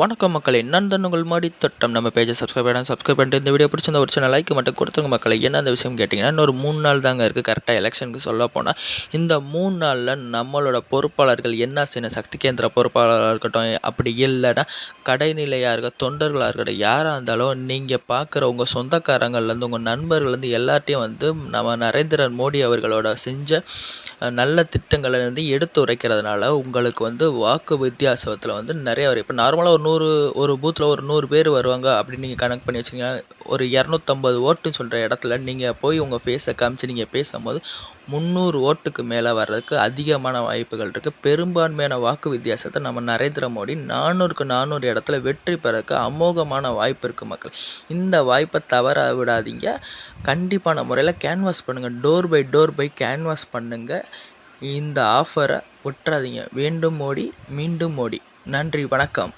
வணக்கம் மக்கள் என்னென்ன உங்கள் மாடி தட்டம். நம்ம பேஜை சப்ஸ்கிரைப் பண்ண சப்ஸ்கிரைப் பண்ணிட்டு இந்த வீடியோ பிடிச்சிருந்த ஒரு சின்ன லைக் மட்டும் கொடுத்துருங்க மக்களை. என்ன அந்த விஷயம் கேட்டிங்கன்னா இன்னொரு மூணு நாள் தாங்க இருக்குது கரெக்டாக எலெக்ஷனுக்கு சொல்ல போனால் இந்த மூணு நாளில் நம்மளோட பொறுப்பாளர்கள் என்ன செய்யணும்? சக்தி கேந்திர பொறுப்பாளராக இருக்கட்டும் அப்படி இல்லைன்னா கடைநிலையாக இருக்க தொண்டர்களாக இருக்கட்டும் யாராக இருந்தாலும் நீங்கள் பார்க்குற உங்கள் சொந்தக்காரங்கள்லேருந்து உங்கள் நண்பர்கள்லேருந்து எல்லார்ட்டையும் வந்து நம்ம நரேந்திர மோடி அவர்களோட செஞ்ச நல்ல திட்டங்களை வந்து எடுத்து உரைக்கிறதுனால உங்களுக்கு வந்து வாக்கு வித்தியாசத்தில் வந்து நிறைய வரும். இப்போ நார்மலாக ஒரு நூறு ஒரு பூத்தில் ஒரு நூறு பேர் வருவாங்க அப்படின்னு நீங்கள் கணக்கு பண்ணி வச்சிங்கன்னா ஒரு இரநூத்தம்பது ஓட்டுன்னு சொல்கிற இடத்துல நீங்கள் போய் உங்கள் ஃபேஸை காமிச்சு நீங்கள் பேசும்போது முந்நூறு ஓட்டுக்கு மேலே வர்றதுக்கு அதிகமான வாய்ப்புகள் இருக்குது பெரும்பான்மையான வாக்கு வித்தியாசத்தை நம்ம நரேந்திர மோடி நானூறுக்கு நானூறு இடத்துல வெற்றி பெறக்கு அமோகமான வாய்ப்பு இருக்குது மக்கள். இந்த வாய்ப்பை தவற விடாதீங்க. கண்டிப்பான முறையில் கேன்வாஸ் பண்ணுங்கள் door by door by canvass பண்ணுங்கள் இந்த ஆஃபரை விட்டுறாதீங்க. வேண்டும் மோடி மீண்டும் மோடி. நன்றி வணக்கம்.